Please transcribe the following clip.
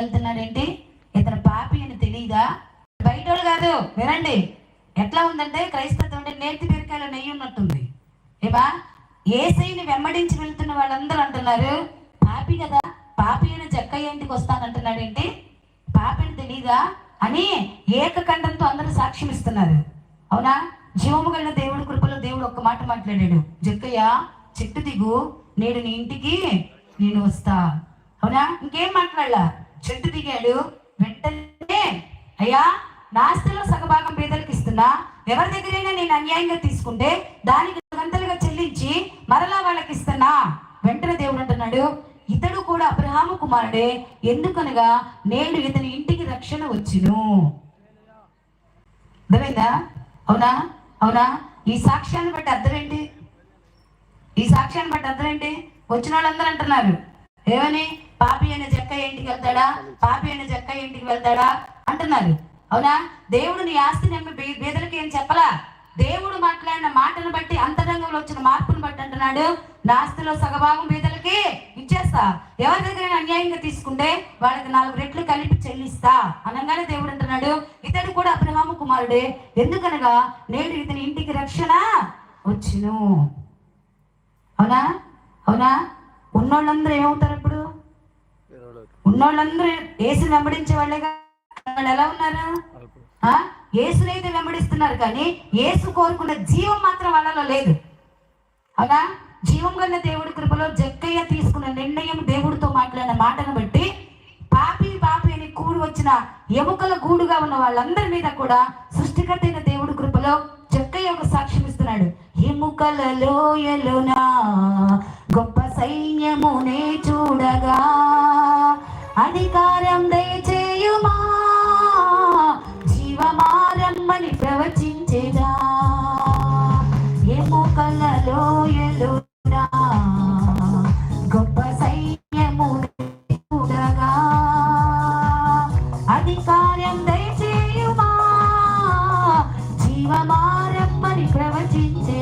వెళ్తున్నాడేంటి ఇతను పాపి అని తెలియదా బయట వాళ్ళు కాదు వినండి. ఎట్లా ఉందంటే క్రైస్తత్వం అంటే నేర్తి బీరకాయలు నెయ్యి ఉన్నట్టుంది. ఏవా ఏసైని వెంబడించి వెళ్తున్న వాళ్ళందరూ అంటున్నారు పాపి కదా పాపి అని జక్కయ్య ఇంటికి వస్తానంటున్నాడేంటి పాపి అని తెలీదా? అని ఏకకంఠంతో అందరూ సాక్ష్యం ఇస్తున్నారు. అవునా? జీవము కలిగిన దేవుడి కృపలో దేవుడు ఒక్క మాట మాట్లాడాడు. జక్కయ్య చెట్టు దిగు నేడు నీ ఇంటికి నేను వస్తా. అవునా? ఇంకేం మాట్లాడలా? చెట్టు దిగాడు. వెంటనే అయ్యా నాస్తిలో సగభాగం పేదలకు ఇస్తున్నా. ఎవరి దగ్గరైనా నేను అన్యాయంగా తీసుకుంటే దానికి గంటలుగా చెల్లించి మరలా వాళ్ళకి ఇస్తున్నా. వెంటనే దేవుడు అంటున్నాడు ఇతడు కూడా అబ్రహాము కుమారుడే. ఎందుకనగా నేను ఇతని ఇంటికి రక్షణ వచ్చిను. అర్థమైందా? అవునా? అవునా? ఈ సాక్ష్యాన్ని బట్టి అర్థం ఏంటి ఈ సాక్ష్యాన్ని బట్టి అర్థం ఏంటి వచ్చిన వాళ్ళందరూ అంటున్నారు ఏమని? పాపి అయిన జక్క ఇంటికి వెళ్తాడా? పాపి అయిన జక్క ఇంటికి వెళ్తాడా? అంటున్నారు. అవునా? దేవుడు నీ ఆస్తిని అమ్మి ఏం చెప్పలా? దేవుడు మాట్లాడిన మాటను బట్టి అంతరంగంలో వచ్చిన మార్పును బట్టి అంటున్నాడు. నా ఆస్తిలో సగభాగం బీదలకి ఇచ్చేస్తా. ఎవరి దగ్గర అన్యాయంగా తీసుకుంటే వాళ్ళకి నాలుగు రెట్లు కలిపి చెల్లిస్తా అనగానే దేవుడు అంటున్నాడు. ఇతడు కూడా అబ్రహాము కుమారుడే. ఎందుకనగా నేడు ఇతని ఇంటికి రక్షణ వచ్చును. అవునా? అవునా? ఉన్నోళ్ళందరూ ఏమవుతారు ఇప్పుడు? ఉన్నోళ్ళందరూ ఏసు వెంబడించే వాళ్ళేగా వాళ్ళు ఎలా ఉన్నారు? ఆ? ఏసునైతే వెంబడిస్తున్నారు కానీ ఏసు కోరుకున్న జీవం మాత్రం వాళ్ళలో లేదు. అవునా? జీవం గల దేవుడి కృపలో జక్కయ్య తీసుకున్న నిర్ణయం దేవుడితో మాట్లాడిన మాటను బట్టి పాపి పాపి అని కూడి వచ్చిన ఎముకల గూడుగా ఉన్న వాళ్ళందరి మీద కూడా సృష్టికర్త అయిన దేవుడి కృపలో జక్కయ్య ఒక సాక్ష్యం ఇస్తున్నాడు. ఎముకల లోయలోనా గొప్ప సైన్యమునే చూడగా అధికారం దయచేయుమా? జీవమారమ్మని ప్రవచించేదా? ఎముకలలో ఎలుడా గొప్ప సైన్యమునే చూడగా అధికారం దయచేయుమా? జీవమారమ్మని ప్రవచించే